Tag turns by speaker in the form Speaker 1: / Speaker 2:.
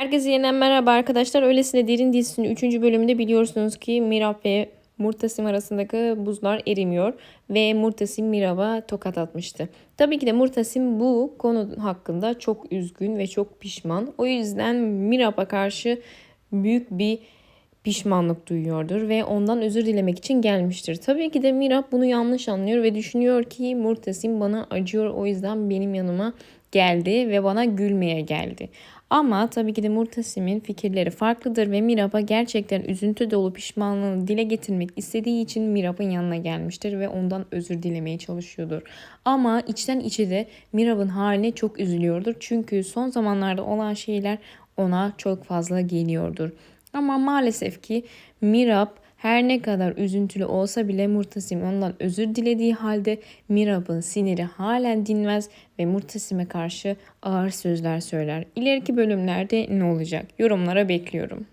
Speaker 1: Herkese yeniden merhaba arkadaşlar. Öylesine Derin dizisinin 3. bölümünde biliyorsunuz ki Mirap ve Murtasim arasındaki buzlar erimiyor ve Murtasim Mirap'a tokat atmıştı. Tabii ki de Murtasim bu konu hakkında çok üzgün ve çok pişman. O yüzden Mirap'a karşı büyük bir pişmanlık duyuyordur ve ondan özür dilemek için gelmiştir. Tabii ki de Mirap bunu yanlış anlıyor ve düşünüyor ki Murtasim bana acıyor o yüzden benim yanıma geldi ve bana gülmeye geldi. Ama tabii ki de Murtasim'in fikirleri farklıdır ve Mirap'a gerçekten üzüntü dolu pişmanlığını dile getirmek istediği için Mirap'ın yanına gelmiştir ve ondan özür dilemeye çalışıyordur. Ama içten içe de Mirap'ın haline çok üzülüyordur. Çünkü son zamanlarda olan şeyler ona çok fazla geliyordur. Ama maalesef ki Mirap her ne kadar üzüntülü olsa bile Murtasim ondan özür dilediği halde Mirab'ın siniri halen dinmez ve Murtasim'e karşı ağır sözler söyler. İleriki bölümlerde ne olacak? Yorumlara bekliyorum.